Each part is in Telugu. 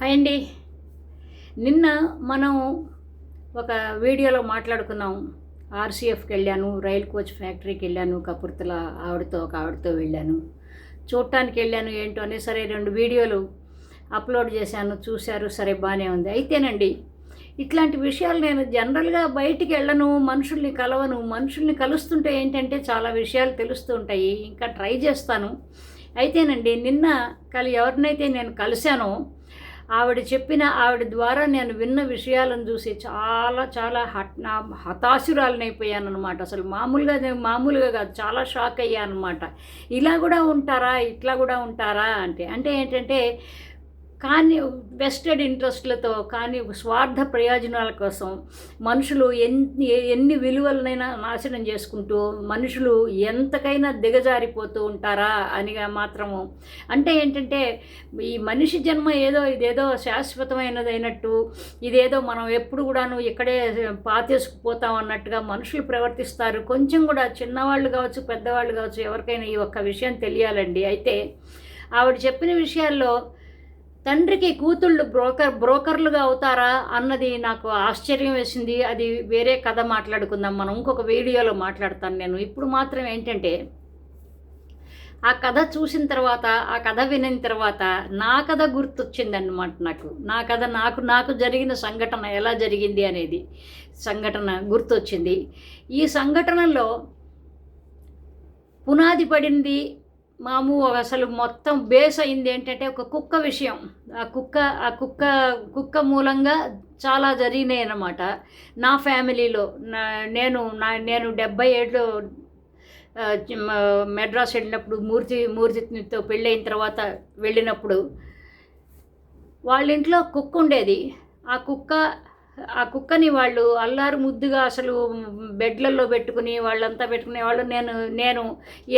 హాయ్ అండి. నిన్న మనం ఒక వీడియోలో మాట్లాడుకున్నాం. ఆర్సీఎఫ్కి వెళ్ళాను రైల్ కోచ్ ఫ్యాక్టరీకి వెళ్ళాను కపుర్తల ఆవిడతో ఒక ఆవిడతో వెళ్ళాను. చూడటానికి వెళ్ళాను ఏంటో అనే సరే రెండు వీడియోలు అప్లోడ్ చేశాను చూశారు సరే బాగానే ఉంది. అయితేనండి ఇట్లాంటి విషయాలు నేను జనరల్గా బయటికి వెళ్ళను మనుషుల్ని కలవను మనుషుల్ని కలుస్తుంటే ఏంటంటే చాలా విషయాలు తెలుస్తూ ఉంటాయి. ఇంకా ట్రై చేస్తాను. అయితేనండి నిన్న కలి ఎవరినైతే నేను కలిశానో ఆవిడ చెప్పిన ఆవిడ ద్వారా నేను విన్న విషయాలను చూసి చాలా చాలా హట్ నా హతాశురాలనైపోయాను అనమాట అసలు మామూలుగా మామూలుగా కాదు చాలా షాక్ అయ్యాను అనమాట ఇలా కూడా ఉంటారా? ఇట్లా కూడా ఉంటారా? అంటే అంటే ఏంటంటే కానీ వెస్టెడ్ ఇంట్రెస్ట్లతో కానీ స్వార్థ ప్రయోజనాల కోసం మనుషులు ఎన్ని ఎన్ని విలువలనైనా నాశనం చేసుకుంటూ మనుషులు ఎంతకైనా దిగజారిపోతూ ఉంటారా అనిగా మాత్రము. అంటే ఏంటంటే ఈ మనిషి జన్మ ఏదో ఇదేదో శాశ్వతమైనదైనట్టు ఇదేదో మనం ఎప్పుడు కూడాను ఇక్కడే పాతేసుకుపోతాం అన్నట్టుగా మనుషులు ప్రవర్తిస్తారు. కొంచెం కూడా చిన్నవాళ్ళు కావచ్చు పెద్దవాళ్ళు కావచ్చు ఎవరికైనా ఈ ఒక్క విషయం తెలియాలండి. అయితే ఆవిడ చెప్పిన విషయాల్లో తండ్రికి కూతుళ్ళు బ్రోకర్ బ్రోకర్లుగా అవుతారా అన్నది నాకు ఆశ్చర్యం వేసింది. అది వేరే కథ మాట్లాడుకుందాం. మనం ఇంకొక వీడియోలో మాట్లాడతాను నేను. ఇప్పుడు మాత్రం ఏంటంటే ఆ కథ చూసిన తర్వాత ఆ కథ వినిన తర్వాత నా కథ గుర్తొచ్చిందన్నమాట నాకు. నా కథ నాకు నాకు జరిగిన సంఘటన ఎలా జరిగింది అనేది సంఘటన గుర్తొచ్చింది. ఈ సంఘటనలో పునాది పడింది మాము అసలు మొత్తం బేస్ అయింది ఏంటంటే ఒక కుక్క విషయం. ఆ కుక్క ఆ కుక్క కుక్క మూలంగా చాలా జరిగినాయి అన్నమాట. నా ఫ్యామిలీలో నా నేను నా నేను డెబ్బై ఏళ్ళు మెడ్రాస్ వెళ్ళినప్పుడు మూర్తి మూర్తితో పెళ్ళైన తర్వాత వెళ్ళినప్పుడు వాళ్ళ ఇంట్లో కుక్క ఉండేది. ఆ కుక్క ఆ కుక్కని వాళ్ళు అల్లారు ముద్దుగా అసలు బెడ్లలో పెట్టుకుని వాళ్ళంతా పెట్టుకునే వాళ్ళు నేను నేను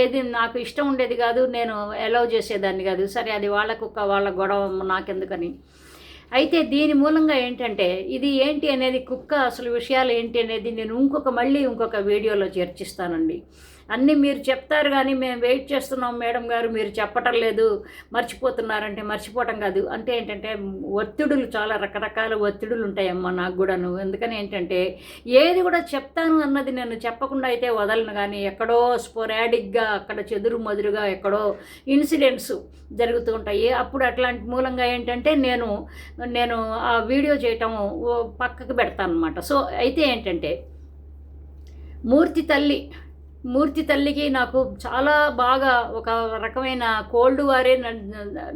ఏది నాకు ఇష్టం ఉండేది కాదు నేను అలౌ చేసేదాన్ని కాదు. సరే అది వాళ్ళ కుక్క వాళ్ళ గొడవ నాకెందుకని. అయితే దీని మూలంగా ఏంటంటే ఇది ఏంటి అనేది కుక్క అసలు విషయాలు ఏంటి అనేది నేను ఇంకొక మళ్ళీ ఇంకొక వీడియోలో చర్చిస్తానండి. అన్నీ మీరు చెప్తారు కానీ మేము వెయిట్ చేస్తున్నాం మేడం గారు మీరు చెప్పటం లేదు మర్చిపోతున్నారంటే మర్చిపోవటం కాదు. అంటే ఏంటంటే ఒత్తిడులు చాలా రకరకాల ఒత్తిడులు ఉంటాయమ్మా నాకు కూడాను. ఎందుకని ఏంటంటే ఏది కూడా చెప్తాను అన్నది నేను చెప్పకుండా అయితే వదలను కానీ ఎక్కడో స్పొరాడిక్గా అక్కడ చెదురు మదురుగా ఎక్కడో ఇన్సిడెంట్స్ జరుగుతూ ఉంటాయి. అప్పుడు అట్లాంటి మూలంగా ఏంటంటే నేను నేను ఆ వీడియో చేయటం ఓ పక్కకు పెడతాను అనమాట సో అయితే ఏంటంటే మూర్తి తల్లి మూర్తి తల్లికి నాకు చాలా బాగా ఒక రకమైన కోల్డ్ వారే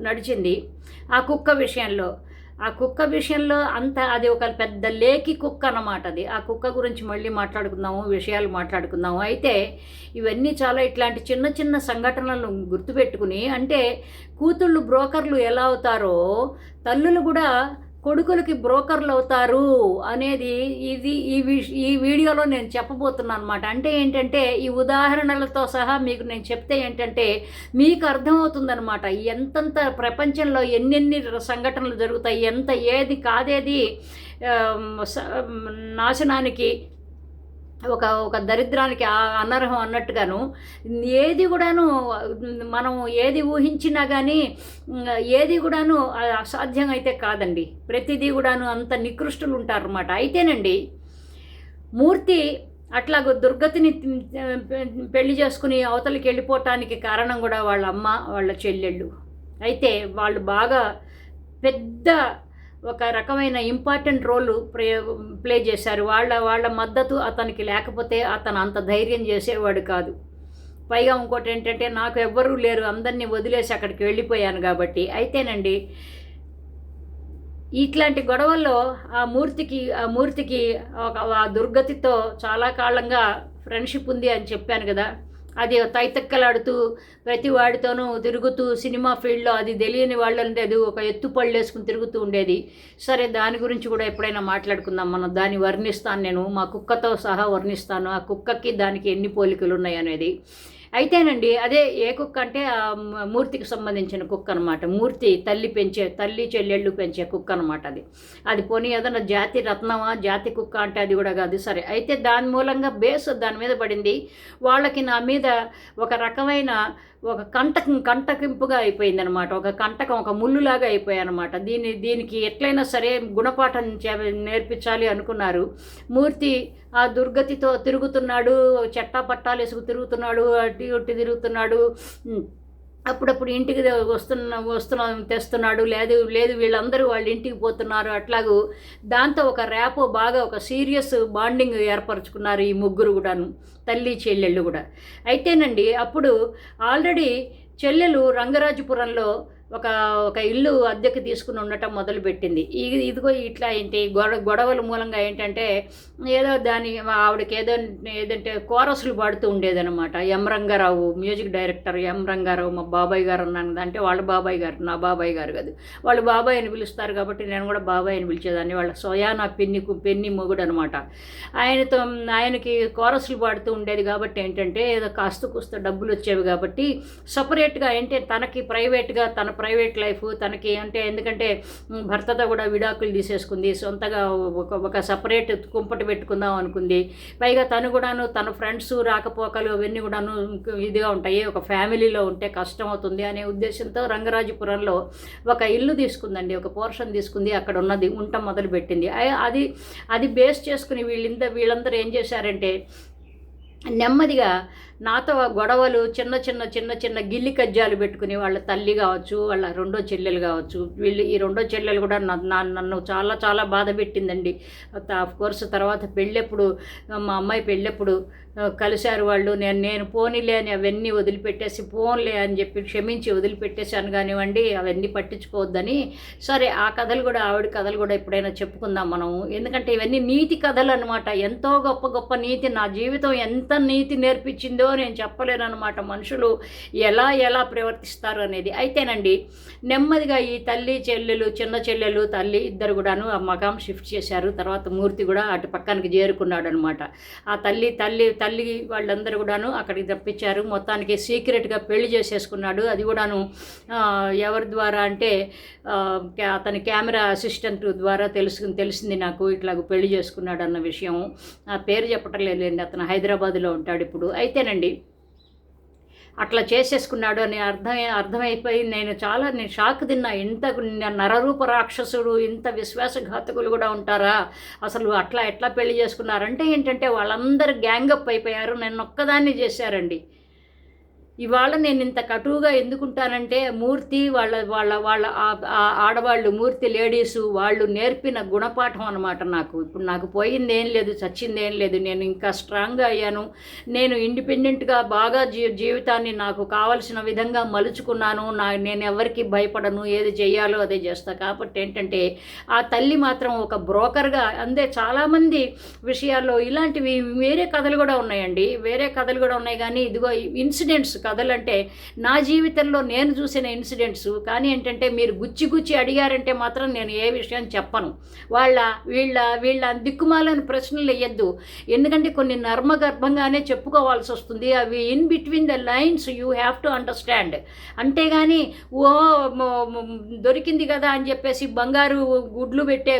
నడిచింది. ఆ కుక్క విషయంలో. ఆ కుక్క విషయంలో అంత అది ఒక పెద్ద లేకి కుక్క అన్నమాట అది. ఆ కుక్క గురించి మళ్ళీ మాట్లాడుకుందాము విషయాలు మాట్లాడుకుందాము. అయితే ఇవన్నీ చాలా ఇట్లాంటి చిన్న చిన్న సంఘటనలను గుర్తుపెట్టుకుని అంటే కూతుళ్ళు బ్రోకర్లు ఎలా అవుతారో తల్లులు కూడా కొడుకులకి బ్రోకర్లు అవుతారు అనేది ఇది ఈ విష ఈ వీడియోలో నేను చెప్పబోతున్నాను అనమాట అంటే ఏంటంటే ఈ ఉదాహరణలతో సహా మీకు నేను చెప్తే ఏంటంటే మీకు అర్థమవుతుందనమాట. ఎంతంత ప్రపంచంలో ఎన్నెన్ని సంఘటనలు జరుగుతాయి ఎంత ఏది కాదేది స- నాశనానికి ఒక ఒక దరిద్రానికి ఆ- అనర్హం అన్నట్టుగాను ఏది కూడాను మనం ఏది ఊహించినా కానీ ఏది కూడాను అసాధ్యం అయితే కాదండి. ప్రతిదీ కూడాను అంత నికృష్టులు ఉంటారన్నమాట అయితేనండి మూర్తి అట్లాగ దుర్గతిని పెళ్ళి చేసుకుని అవతలికి వెళ్ళిపోవటానికి కారణం కూడా వాళ్ళ అమ్మ వాళ్ళ చెల్లెళ్ళు. అయితే వాళ్ళు బాగా పెద్ద ఒక రకమైన ఇంపార్టెంట్ రోల్ ప్రే ప్లే చేశారు. వాళ్ళ వాళ్ళ మద్దతు అతనికి లేకపోతే అతను అంత ధైర్యం చేసేవాడు కాదు. పైగా ఇంకోటి ఏంటంటే నాకు ఎవ్వరూ లేరు. అందరినీ వదిలేసి అక్కడికి వెళ్ళిపోయాను కాబట్టి. అయితేనండి ఇట్లాంటి గొడవల్లో ఆ మూర్తికి ఆ మూర్తికి ఒక ఆ దుర్గతితో చాలా కాలంగా ఫ్రెండ్షిప్ ఉంది అని చెప్పాను కదా. అది తైతక్కలాడుతూ ప్రతి వాడితోనూ తిరుగుతూ సినిమా ఫీల్డ్లో అది తెలియని వాళ్ళని అది ఒక ఎత్తుపళ్ళు వేసుకుని తిరుగుతూ ఉండేది. సరే దాని గురించి కూడా ఎప్పుడైనా మాట్లాడుకుందాం. మనం దాన్ని వర్ణిస్తాను నేను. మా కుక్కతో సహా వర్ణిస్తాను. ఆ కుక్కకి దానికి ఎన్ని పోలికలు ఉన్నాయి అనేది. అయితేనండి అదే ఏ కుక్క అంటే మూర్తికి సంబంధించిన కుక్క అనమాట మూర్తి తల్లి పెంచే తల్లి చెల్లెళ్ళు పెంచే కుక్క అనమాట అది. అది పోనీ ఏదైనా జాతి రత్నమా జాతి కుక్క అంటే అది కూడా కాదు. సరే అయితే దాని మూలంగా బేస్ దాని మీద పడింది. వాళ్ళకి నా మీద ఒక రకమైన ఒక కంటకం కంటకింపుగా అయిపోయిందనమాట ఒక కంటకం ఒక ముళ్ళులాగా అయిపోయాయి అనమాట దీని దీనికి ఎట్లయినా సరే గుణపాఠం చే- నేర్పించాలి అనుకున్నారు. మూర్తి ఆ దుర్గతితో తిరుగుతున్నాడు చెట్టా పట్టాలు వేసుకు తిరుగుతున్నాడు అట్టి ఒట్టి తిరుగుతున్నాడు. అప్పుడప్పుడు ఇంటికి వస్తున్న వస్తున్నా తెస్తున్నాడు. లేదు లేదు వీళ్ళందరూ వాళ్ళ ఇంటికి పోతున్నారు. అట్లాగూ దాంతో ఒక ర్యాపో బాగా ఒక సీరియస్ బాండింగ్ ఏర్పరచుకున్నారు ఈ ముగ్గురు కూడాను తల్లి చెల్లెళ్ళు కూడా. అయితేనండి అప్పుడు ఆల్రెడీ చెల్లెలు రంగరాజపురంలో ఒక ఒక ఇల్లు అద్దెకి తీసుకుని ఉండటం మొదలుపెట్టింది. ఇది ఇదిగో ఇట్లా ఏంటి? గొడ గొడవల మూలంగా ఏంటంటే ఏదో దాని ఆవిడకి ఏదో ఏదంటే కోరసులు పాడుతూ ఉండేదనమాట M Rangarao music director M Rangarao మా బాబాయ్ గారు అన్నాను. అంటే వాళ్ళ బాబాయ్ గారు నా బాబాయ్ గారు కాదు. వాళ్ళు బాబాయ్ అని పిలుస్తారు కాబట్టి నేను కూడా బాబాయ్ అని పిలిచేదాన్ని. వాళ్ళ సోయానా పెన్ని పెన్ని మొగుడు అనమాట ఆయనతో ఆయనకి కోరసులు పాడుతూ ఉండేది కాబట్టి ఏంటంటే ఏదో కాస్త కూస్త డబ్బులు వచ్చేవి కాబట్టి సపరేట్గా ఏంటి? తనకి ప్రైవేట్గా తన ప్రైవేట్ లైఫ్ తనకి అంటే ఎందుకంటే భర్తతో కూడా విడాకులు తీసేసుకుంది సొంతగా ఒక ఒక సపరేట్ కుంపటి పెట్టుకుందాం అనుకుంది. పైగా తను కూడాను తన ఫ్రెండ్స్ రాకపోకలు అవన్నీ కూడాను ఇదిగా ఉంటాయి. ఒక ఫ్యామిలీలో ఉంటే కష్టం అవుతుంది అనే ఉద్దేశంతో రంగరాజపురంలో ఒక ఇల్లు తీసుకుందండి. ఒక పోర్షన్ తీసుకుంది. అక్కడ ఉన్నది ఉంట మొదలుపెట్టింది అది అది బేస్ చేసుకుని వీళ్ళింద వీళ్ళందరూ ఏం చేశారంటే నెమ్మదిగా నాతో గొడవలు చిన్న చిన్న చిన్న చిన్న గిల్లి కజ్జాలు పెట్టుకుని వాళ్ళ తల్లి కావచ్చు వాళ్ళ రెండో చెల్లెలు కావచ్చు వీళ్ళు ఈ రెండో చెల్లెలు కూడా నన్ను చాలా చాలా బాధ పెట్టిందండి. ఆఫ్ కోర్స్ తర్వాత పెళ్ళెప్పుడు మా అమ్మాయి పెళ్ళెప్పుడు కలిశారు వాళ్ళు నేను నేను పోనీలే అని అవన్నీ వదిలిపెట్టేసి పోన్లే అని చెప్పి క్షమించి వదిలిపెట్టేశాను కానివ్వండి అవన్నీ పట్టించుకోవద్దని. సరే ఆ కథలు కూడా ఆవిడ కథలు కూడా ఎప్పుడైనా చెప్పుకుందాం మనం ఎందుకంటే ఇవన్నీ నీతి కథలు అనమాట ఎంతో గొప్ప గొప్ప నీతి. నా జీవితం ఎంత నీతి నేర్పించిందో నేను చెప్పలేనమాట మనుషులు ఎలా ఎలా ప్రవర్తిస్తారు అనేది. అయితేనండి నెమ్మదిగా ఈ తల్లి చెల్లెలు చిన్న చెల్లెలు తల్లి ఇద్దరు కూడాను ఆ మకాం షిఫ్ట్ చేశారు. తర్వాత మూర్తి కూడా అటు పక్కనకి చేరుకున్నాడు అనమాట ఆ తల్లి తల్లి తల్లి వాళ్ళందరూ కూడాను అక్కడికి తప్పించారు. మొత్తానికి సీక్రెట్గా పెళ్ళి చేసేసుకున్నాడు. అది కూడాను ఎవరి ద్వారా అంటే అతని కెమెరా అసిస్టెంట్ ద్వారా తెలుసుకుని తెలిసింది నాకు ఇట్లా పెళ్ళి చేసుకున్నాడు అన్న విషయం. ఆ పేరు చెప్పటం లేదండి అతను హైదరాబాద్లో ఉంటాడు ఇప్పుడు. అయితేనండి అట్లా చేసేసుకున్నాడు అని అర్థం అర్థమైపోయి నేను చాలా నేను షాక్ తిన్నా. ఇంత నరరూప రాక్షసుడు ఇంత విశ్వాసఘాతకులు కూడా ఉంటారా? అసలు అట్లా ఎట్లా పెళ్ళి చేసుకున్నారంటే ఏంటంటే వాళ్ళందరూ గ్యాంగప్ అయిపోయారు. నేను ఒక్కదాన్ని చేశారండి. ఇవాళ నేను ఇంత కటువుగా ఎందుకుంటానంటే మూర్తి వాళ్ళ వాళ్ళ వాళ్ళ ఆడవాళ్ళు మూర్తి లేడీసు వాళ్ళు నేర్పిన గుణపాఠం అనమాట నాకు. ఇప్పుడు నాకు పోయింది ఏం లేదు చచ్చింది ఏం లేదు. నేను ఇంకా స్ట్రాంగ్గా అయ్యాను. నేను ఇండిపెండెంట్గా బాగా జీ జీవితాన్ని నాకు కావలసిన విధంగా మలుచుకున్నాను. నా నేను ఎవరికి భయపడను ఏది చేయాలో అదే చేస్తా. కాబట్టి ఏంటంటే ఆ తల్లి మాత్రం ఒక బ్రోకర్గా అందే చాలామంది విషయాల్లో ఇలాంటివి వేరే కథలు కూడా ఉన్నాయండి. వేరే కథలు కూడా ఉన్నాయి. కానీ ఇదిగో ఇన్సిడెంట్స్ కథలంటే నా జీవితంలో నేను చూసిన ఇన్సిడెంట్స్ కానీ ఏంటంటే మీరు గుచ్చి గుచ్చి అడిగారంటే మాత్రం నేను ఏ విషయం చెప్పను. వాళ్ళ వీళ్ళ వీళ్ళ దిక్కుమాలని ప్రశ్నలు వేయద్దు. ఎందుకంటే కొన్ని నర్మగర్భంగానే చెప్పుకోవాల్సి వస్తుంది. అవి in between the lines you have to understand అంతేగాని ఓ దొరికింది కదా అని చెప్పేసి బంగారు గుడ్లు పెట్టే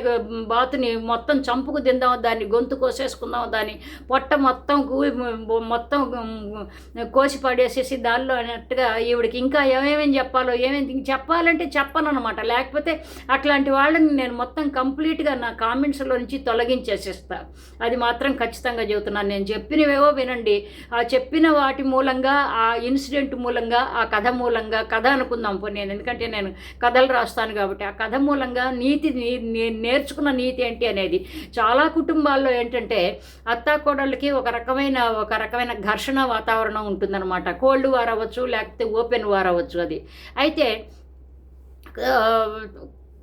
బాతుని మొత్తం చంపుకు తిందాం దాన్ని గొంతు కోసేసుకుందాం దాన్ని పొట్ట మొత్తం గు- మొత్తం కోసి పడేసేసి దానిలో అన్నట్టుగా ఈవిడికి ఇంకా ఏమేమి చెప్పాలో ఏమేమి చెప్పాలంటే చెప్పను అనమాట లేకపోతే అట్లాంటి వాళ్ళని నేను మొత్తం కంప్లీట్గా నా కామెంట్స్లో నుంచి తొలగించేసేస్తా. అది మాత్రం ఖచ్చితంగా చెబుతున్నాను. నేను చెప్పినవేవో వినండి. ఆ చెప్పిన వాటి మూలంగా ఆ ఇన్సిడెంట్ మూలంగా ఆ కథ మూలంగా కథ అనుకుందాం పో నేను. ఎందుకంటే నేను కథలు రాస్తాను కాబట్టి ఆ కథ మూలంగా నీతి నీ- నే- నేర్చుకున్న నీతి ఏంటి అనేది. చాలా కుటుంబాల్లో ఏంటంటే అత్తాకోడళ్ళకి ఒక రకమైన ఒక రకమైన ఘర్షణ వాతావరణం ఉంటుందన్నమాట. కోల్డ్ వార్ అవ్వచ్చు లేకపోతే ఓపెన్ వార్ అవ్వచ్చు అది. అయితే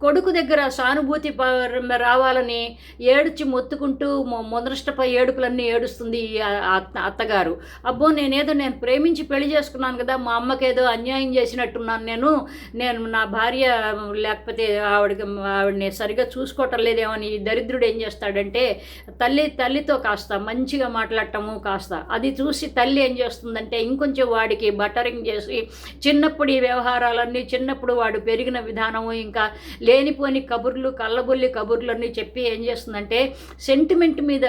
కొడుకు దగ్గర సానుభూతి రావాలని ఏడుచి మొత్తుకుంటూ మొ- మొదనష్టపై ఏడుపులన్నీ ఏడుస్తుంది ఈ అత్త అత్తగారు. అబ్బో నేనేదో నేను ప్రేమించి పెళ్ళి చేసుకున్నాను కదా మా అమ్మకేదో అన్యాయం చేసినట్టున్నాను నేను నేను నా భార్య లేకపోతే ఆవిడకి ఆవిడని సరిగ్గా చూసుకోవటం లేదేమో అని దరిద్రుడు ఏం చేస్తాడంటే తల్లి తల్లితో కాస్త మంచిగా మాట్లాడటము కాస్త. అది చూసి తల్లి ఏం చేస్తుందంటే ఇంకొంచెం వాడికి బటరింగ్ చేసి చిన్నప్పుడు ఈ వ్యవహారాలన్నీ చిన్నప్పుడు వాడు పెరిగిన విధానము ఇంకా లేనిపోని కబుర్లు కళ్ళబొల్లి కబుర్లన్నీ చెప్పి ఏం చేస్తుందంటే సెంటిమెంట్ మీద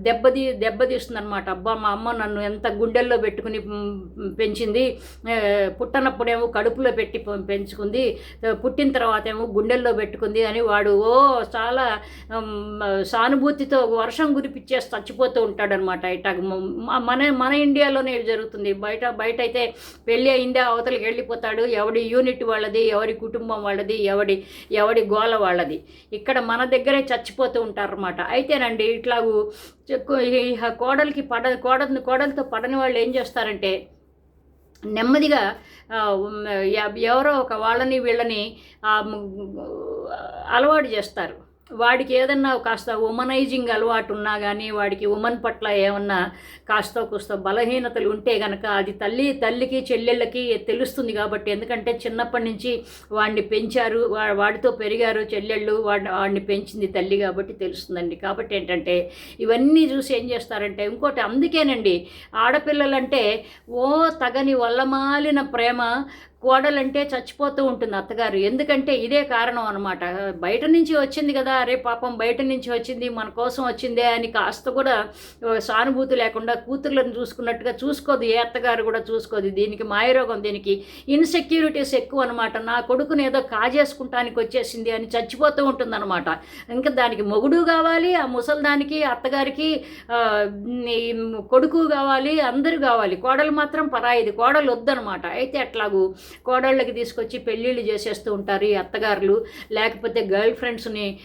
దెబ్బది దెబ్బతీస్తుంది అనమాట అబ్బా మా అమ్మ నన్ను ఎంత గుండెల్లో పెట్టుకుని పెంచింది. పుట్టనప్పుడేమో కడుపులో పెట్టి పెంచుకుంది. పుట్టిన తర్వాత ఏమో గుండెల్లో పెట్టుకుంది అని వాడు ఓ చాలా సానుభూతితో వర్షం గురిపిచ్చేసి చచ్చిపోతూ ఉంటాడనమాట ఇట్లా మ- మన మన ఇండియాలోనే జరుగుతుంది. బయట బయట అయితే పెళ్ళి అయిందే అవతలకి వెళ్ళిపోతాడు ఎవడి యూనిట్ వాళ్ళది ఎవరి కుటుంబం వాళ్ళది ఎవడి ఎవడి గోల వాళ్ళది. ఇక్కడ మన దగ్గరే చచ్చిపోతూ ఉంటారన్నమాట. అయితేనండి ఇట్లాగూ కోడలికి పడ కోడలు కోడలతో పడని వాళ్ళు ఏం చేస్తారంటే నెమ్మదిగా ఎవరో ఒక వాళ్ళని వీళ్ళని అలవాటు చేస్తారు. వాడికి ఏదన్నా కాస్త ఉమనైజింగ్ అలవాటు ఉన్నా కానీ వాడికి ఉమన్ పట్ల ఏమన్నా కాస్త కూస్త బలహీనతలు ఉంటే కనుక అది తల్లి తల్లికి చెల్లెళ్ళకి తెలుస్తుంది కాబట్టి ఎందుకంటే చిన్నప్పటి నుంచి వాడిని పెంచారు వా- వాడితో పెరిగారు చెల్లెళ్ళు వాడిని వాడిని పెంచింది తల్లి కాబట్టి తెలుస్తుందండి. కాబట్టి ఏంటంటే ఇవన్నీ చూసి ఏం చేస్తారంటే ఇంకోటి అందుకేనండి ఆడపిల్లలంటే ఓ తగని వల్లమాలిన ప్రేమ కోడలంటే చచ్చిపోతూ ఉంటుంది అత్తగారు. ఎందుకంటే ఇదే కారణం అనమాట బయట నుంచి వచ్చింది కదా అరే పాపం బయట నుంచి వచ్చింది మన కోసం వచ్చిందే అని కాస్త కూడా సానుభూతి లేకుండా కూతుర్లను చూసుకున్నట్టుగా చూసుకోదు ఏ అత్తగారు కూడా చూసుకోదు. దీనికి మాయరోగం దీనికి ఇన్సెక్యూరిటీస్ ఎక్కువ అనమాట నా కొడుకుని ఏదో కాజేసుకుంటానికి వచ్చేసింది అని చచ్చిపోతూ ఉంటుంది అనమాట ఇంకా దానికి మొగుడు కావాలి ఆ ముసల్దానికి అత్తగారికి కొడుకు కావాలి అందరూ కావాలి. కోడలు మాత్రం పరాయిది. కోడలు వద్దనమాట అయితే అట్లాగూ కోడళ్ళకి తీసుకొచ్చి పెళ్ళిళ్ళు చేసేస్తూ ఉంటారు ఈ అత్తగారులు. లేకపోతే గర్ల్ ఫ్రెండ్స్ని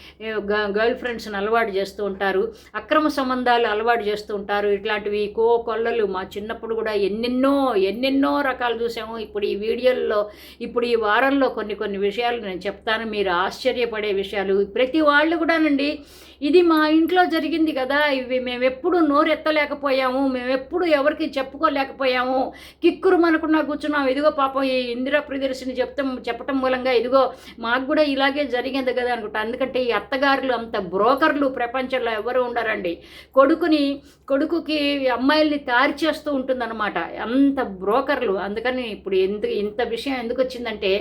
గర్ల్ ఫ్రెండ్స్ని అలవాటు చేస్తూ ఉంటారు. అక్రమ సంబంధాలు అలవాటు చేస్తూ ఉంటారు. ఇట్లాంటివి కో కొల్లలు మా చిన్నప్పుడు కూడా ఎన్నెన్నో ఎన్నెన్నో రకాలు చూసాము. ఇప్పుడు ఈ వీడియోల్లో ఇప్పుడు ఈ వారంలో కొన్ని కొన్ని విషయాలు నేను చెప్తాను. మీరు ఆశ్చర్యపడే విషయాలు ప్రతి వాళ్ళు కూడానండి. ఇది మా ఇంట్లో జరిగింది కదా. ఇవి మేము ఎప్పుడు నోరెత్తలేకపోయాము. మేము ఎప్పుడు ఎవరికి చెప్పుకోలేకపోయాము. కిక్కురు మనకున్నా కూర్చున్నాం. ఇదిగో పాపం ఈ ఇందిరా ప్రియదర్శిని చెప్తాం చెప్పటం మూలంగా ఇదిగో మాకు కూడా ఇలాగే జరిగింది కదా అనుకుంటా. ఎందుకంటే ఈ అత్తగారులు అంత బ్రోకర్లు ప్రపంచంలో ఎవరు ఉండరండి. కొడుకుని కొడుకుకి అమ్మాయిల్ని తయారు చేస్తూ ఉంటుందన్నమాట. అంత బ్రోకర్లు. అందుకని ఇప్పుడు ఎందుకు ఇంత విషయం ఎందుకు వచ్చిందంటే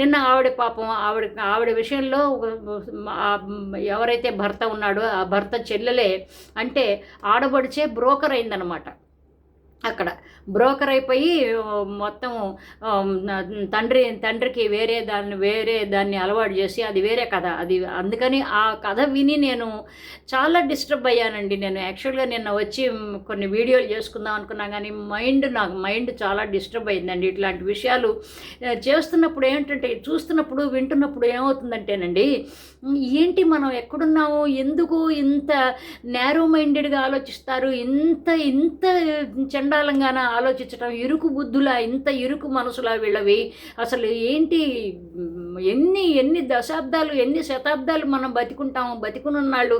నిన్న ఆవిడ పాపం ఆవిడ ఆవిడ విషయంలో ఎవరైతే భర్త ఉన్నాడో ఆ భర్త చెల్లెలే అంటే ఆడబడిచే బ్రోకర్ అయిందనమాట అక్కడ. బ్రోకర్ అయిపోయి మొత్తం తండ్రి తండ్రికి వేరే దాన్ని వేరే దాన్ని అలవాటు చేసి అది వేరే కథ. అది అందుకని ఆ కథ విని నేను చాలా డిస్టర్బ్ అయ్యానండి. నేను యాక్చువల్గా నిన్న వచ్చి కొన్ని వీడియోలు చేసుకుందాం అనుకున్నా కానీ మైండ్ నాకు మైండ్ చాలా డిస్టర్బ్ అయిందండి. ఇట్లాంటి విషయాలు చేస్తున్నప్పుడు ఏంటంటే చూస్తున్నప్పుడు వింటున్నప్పుడు ఏమవుతుందంటేనండి ఏంటి మనం ఎక్కడున్నాము? ఎందుకు ఇంత నేరో మైండెడ్గా ఆలోచిస్తారు? ఇంత ఇంత చండాలంగాన ఆలోచించడం ఇరుకు బుద్ధులా ఇంత ఇరుకు మనసులా వీళ్ళవి? అసలు ఏంటి ఎన్ని ఎన్ని దశాబ్దాలు ఎన్ని శతాబ్దాలు మనం బతికుంటాము. బతికునున్నాళ్ళు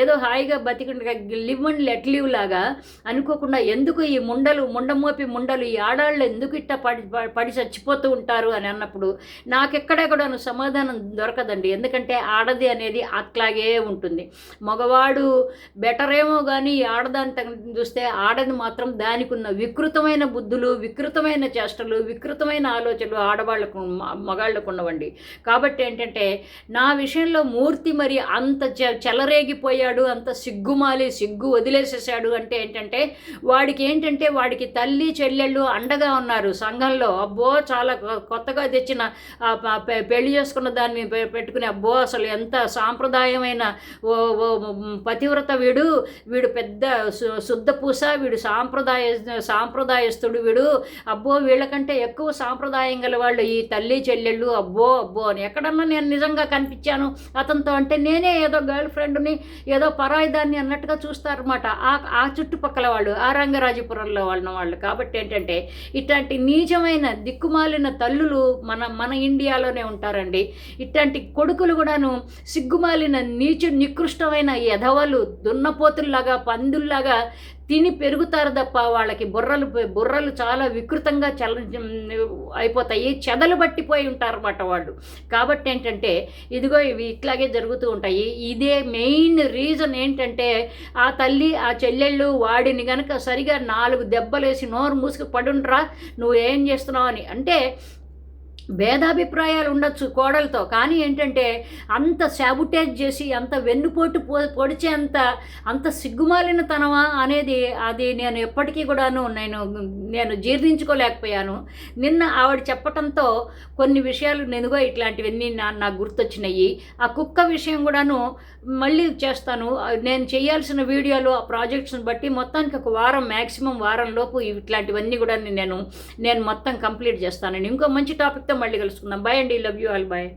ఏదో హాయిగా బతికుండగా లివ్ అండ్ లెట్ లివ్ లాగా అనుకోకుండా ఎందుకు ఈ ముండలు ముండమోపి ముండలు ఈ ఆడాళ్ళు ఎందుకు ఇట్ట పడి పడి చచ్చిపోతూ ఉంటారు అని అన్నప్పుడు నాకెక్కడెక్కడను సమాధానం దొరకదండి. ఎందుకంటే ఆడది అనేది అట్లాగే ఉంటుంది. మగవాడు బెటర్ ఏమో కానీ ఈ ఆడదాని చూస్తే ఆడది మాత్రం దానికి ఉన్న వికృతమైన బుద్ధులు వికృతమైన చేష్టలు వికృతమైన ఆలోచనలు ఆడవాళ్ళకు మగాళ్ళకు ఉన్నవండి కాబట్టి ఏంటంటే నా విషయంలో మూర్తి మరి అంత చె చెలరేగిపోయాడు అంత సిగ్గుమాలి సిగ్గు వదిలేసేసాడు అంటే ఏంటంటే వాడికి ఏంటంటే వాడికి తల్లి చెల్లెళ్ళు అండగా ఉన్నారు సంఘంలో. అబ్బో చాలా కొత్తగా తెచ్చిన పె- పెళ్ళి చేసుకున్న దాన్ని పె- పెట్టుకుని అబ్బో అసలు ఎంత సాంప్రదాయమైన ఓ ఓ పతివ్రత వీడు. వీడు పెద్ద శుద్ధ పూస వీడు సాంప్రదాయ సాంప్రదాయస్తుడు వీడు. అబ్బో వీళ్ళకంటే ఎక్కువ సాంప్రదాయం గల వాళ్ళు ఈ తల్లి చెల్లెళ్ళు. అబ్బో అబ్బో అని ఎక్కడన్నా నేను నిజంగా కనిపించాను. అతనితో అంటే నేనే ఏదో గర్ల్ ఫ్రెండ్ని ఏదో పరాయిదాన్ని అన్నట్టుగా చూస్తారన్నమాట. ఆ ఆ చుట్టుపక్కల వాళ్ళు ఆ రంగరాజపురంలో వాళ్ళ వాళ్ళు. కాబట్టి ఏంటంటే ఇట్లాంటి నీచమైన దిక్కుమాలిన తల్లులు మన మన ఇండియాలోనే ఉంటారండి. ఇట్లాంటి కొడుకులు కూడాను సిగ్గుమాలిన నీచు నికృష్టమైన ఎధవలు దున్నపోతుల్లాగా పందుల్లాగా తిని పెరుగుతారు తప్ప వాళ్ళకి బుర్రలు బుర్రలు చాలా వికృతంగా చల అయిపోతాయి. చెదలు పట్టిపోయి ఉంటారన్నమాట వాళ్ళు. కాబట్టి ఏంటంటే ఇదిగో ఇవి ఇట్లాగే జరుగుతూ ఉంటాయి. ఇదే మెయిన్ రీజన్ ఏంటంటే ఆ తల్లి ఆ చెల్లెళ్ళు వాడిని గనక సరిగా నాలుగు దెబ్బలేసి నోరు మూసుకు పడుండ్రా నువ్వు ఏం చేస్తున్నావు అని. అంటే భేదాభిప్రాయాలు ఉండొచ్చు కోడలతో. కానీ ఏంటంటే అంత శాబుటేజ్ చేసి అంత వెన్నుపోటు పో పొడిచే అంత అంత సిగ్గుమాలిన తనమా అనేది అది నేను ఎప్పటికీ కూడాను నేను నేను జీర్ణించుకోలేకపోయాను. నిన్న ఆవిడ చెప్పటంతో కొన్ని విషయాలు నెనుగో ఇట్లాంటివన్నీ నా నాకు గుర్తొచ్చినాయి ఆ కుక్క విషయం కూడాను మళ్ళీ చేస్తాను. నేను చేయాల్సిన వీడియోలు ఆ ప్రాజెక్ట్స్ని బట్టి మొత్తానికి ఒక వారం మ్యాక్సిమం వారం లోపు ఇట్లాంటివన్నీ కూడా నేను నేను మొత్తం కంప్లీట్ చేస్తాను. ఇంకో మంచి టాపిక్తో మళ్ళీ కలుసుకుందాం. బాయ్ అండి. Love you all bye